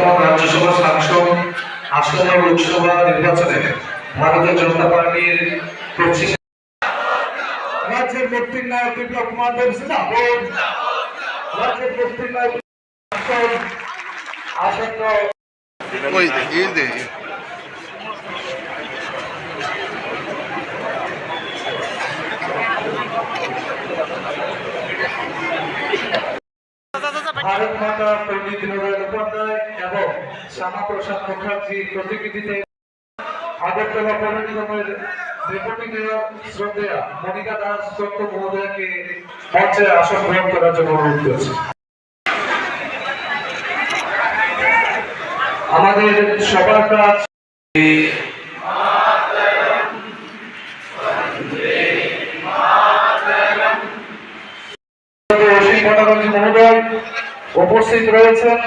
বর্তমান রাজ্যসভা সাংসদ আসন্ন লোকসভা নির্বাচনে ভারতীয় জনতা পার্টির পঁচিশ রাজ্যের মুক্তির নায়ক বিপ্লব কুমার দেব রাজ্যের মুক্তির নায়ক আসন আসন্ন ভারত পণ্ডিত দীনদয়াল উপাধ্যায় এবং শ্যামাপ্রসাদ মুখার্জির প্রতিকৃতিতে আগরতলা পৌর নিগমের ডেপুটি মেয়র শ্রদ্ধেয়া মনিকা দাস দত্ত মহোদয়কে মঞ্চে আসন গ্রহণ করার জন্য অনুরোধ করছি। আমাদের সবার কাজ মহোদয় উপস্থিত রয়েছেন